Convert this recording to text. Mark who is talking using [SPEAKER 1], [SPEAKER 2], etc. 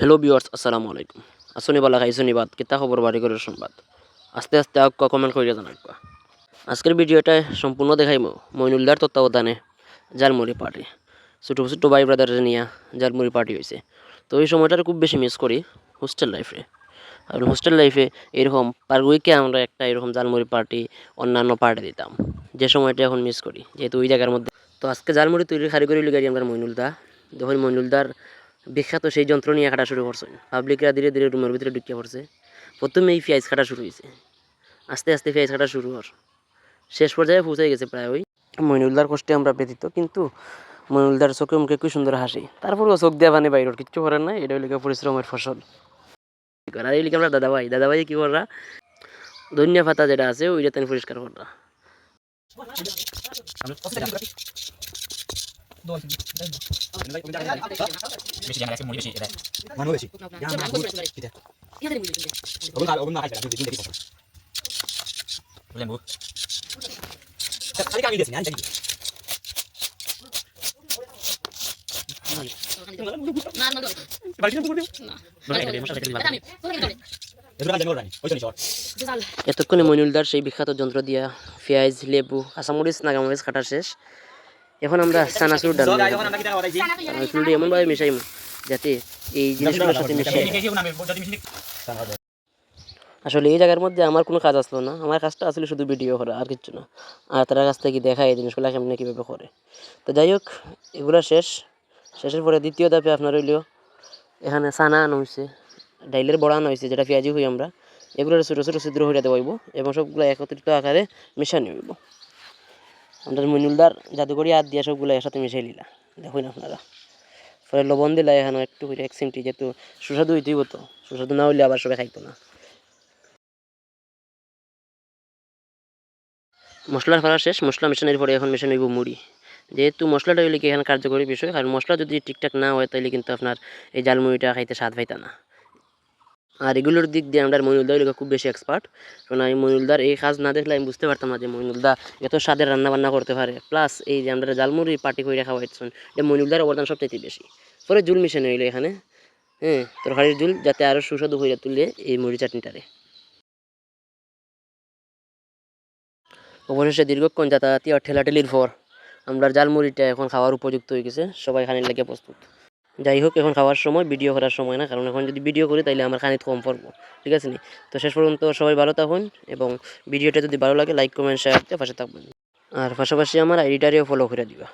[SPEAKER 1] Hello বিয়ার্স আসসালামু আলাইকুম আসনি বালা খাইছনি বাদ কিতা খবর বাড়ি করে সংবাদ? আস্তে আস্তে আগ কমেন্ট করে জানাই আজকের ভিডিওটা সম্পূর্ণ দেখাইব মইনুলদার তত্ত্বাবধানে জালমুড়ি পার্টি। ছোটো ছোটো ভাই ব্রাদার নিয়ে জালমুড়ি পার্টি হয়েছে তো এই সময়টার খুব বেশি মিস করি হোস্টেল লাইফে আর হোস্টেল লাইফে এরকম পার উইকে আমরা একটা এরকম জালমুড়ি পার্টি, অন্যান্য পার্টি দিতাম। যে সময়টা এখন মিস করি, যেহেতু ওই জায়গার মধ্যে। তো আজকে জালমুড়ি তৈরির কারিগরি লিগারি আমরা মইনুলদা। দেখুন মইনুলদার বিখ্যাত সেই যন্ত্র নিয়ে কাটা শুরু করছেন পাবলিকরা ধীরে ধীরে রুমের ভিতরে ঢুকিয়ে পড়ছে। প্রথমে এই পেঁয়াজ কাটা শুরু হয়েছে আস্তে আস্তে পেঁয়াজ কাটা শুরু হওয়ার। শেষ পর্যায়ে পৌঁছে গেছে প্রায় ওই মইনুলদার কষ্টে আমরা ব্যতীত কিন্তু মইনুলদার চোখে মুখে কি সুন্দর হাসি। তারপরেও চোখ দেওয়া মানে বাইরের কিচ্ছু করার নাই। এটা হইলে পরিশ্রমের ফসল। আর এই আমরা দাদাভাই। দাদাভাই কি কররা? ধনিয়া পাতা যেটা আছে, ওইটা তেন পরিষ্কার কররা। এতক্ষণে মইনুলদার সেই বিখ্যাত যন্ত্র দিয়া পেঁয়াজ লেবু কাঁচামরিচ নাগামরিচ কাটা শেষ। এখন আমরা চানাচুর ডাল
[SPEAKER 2] সো গাইস এখন আমরা কি করাইছি
[SPEAKER 1] চানাচুরটি এমনভাবে মিশাইম যাতে এই জিনিসগুলোর সাথে
[SPEAKER 3] মিশি।
[SPEAKER 1] আসলে এই জায়গার মধ্যে আমার কোনো কাজ আসলো না। আমার কাজটা আসলে শুধু ভিডিও করা, আর কিচ্ছু না। আর তারা কাছ থেকে দেখা এই জিনিসগুলো কেমনি কীভাবে করে। তো যাই হোক, এগুলো শেষ। শেষের পরে দ্বিতীয় ধাপে আপনার হইলেও এখানে সানা আনা হয়েছে ডাইলের বড়া আনা হয়েছে যেটা পেঁয়াজি হই আমরা। এগুলো ছোটো ছোটো ছিদ্র হইয়া দেওয়াইব এবং সবগুলো একত্রিত আকারে মিশানি হইব। আমাদের মইনুলদার জাদুকরি হাত দিয়ে সবগুলো একসাথে মিশাই নিলা দেখুন আপনারা। পরে লবণ দিলা এখানে একটু করে এক চিমটি, যেহেতু সুস্বাদু হইতেই তো। সুস্বাদু না হইলে আবার সবাই খাইতো না। মশলার ফেলা শেষ, মশলা মেশানোর পরে এখন মেশানো হইব মুড়ি। যেহেতু মশলাটা হইলে কি এখানে কার্যকরী বিষয় কারণ মশলা যদি ঠিকঠাক না হয় তাহলে কিন্তু আপনার এই জাল মুড়িটা খাইতে স্বাদ পাইতা না। আর এগুলোর দিক দিয়ে আমরা মইনুলদা হইলে খুব বেশি এক্সপার্ট কারণ আমি মইনুলদার এই কাজ না দেখলে আমি বুঝতে পারতাম না যে মইনুলদা এত স্বাদের রান্না বান্না করতে পারে। প্লাস এই যে আমরা জালমুড়ি পার্টি করে খাওয়াইছেন এটা মইনুলদার অবদান সবচাইতে বেশি। পরে জুল মিশানো হইল এখানে। হ্যাঁ তরকারির জুল যাতে আরও সুস্বাদু হইয়া তুলে এই মুড়ি চাটনিটারে। অবশেষে দীর্ঘক্ষণ যাতায়াতি আর ঠেলাঠেলির পর আমরা জালমুড়িটা এখন খাওয়ার উপযুক্ত হয়ে গেছে। সবাই খানির লেগে প্রস্তুত। যাই হোক এখন খাওয়ার সময়, ভিডিও করার সময় না, কারণ এখন যদি ভিডিও করি তাহলে আমার খানিত কম পড়ব, ঠিক আছে নি? তো শেষ পর্যন্ত সবাই ভালো থাকুন এবং ভিডিওটা যদি ভালো লাগে লাইক কমেন্ট শেয়ার দিয়ে পাশে থাকবেন। আর পাশাপাশি আমার আইডিটারেও ফলো করে দিবা।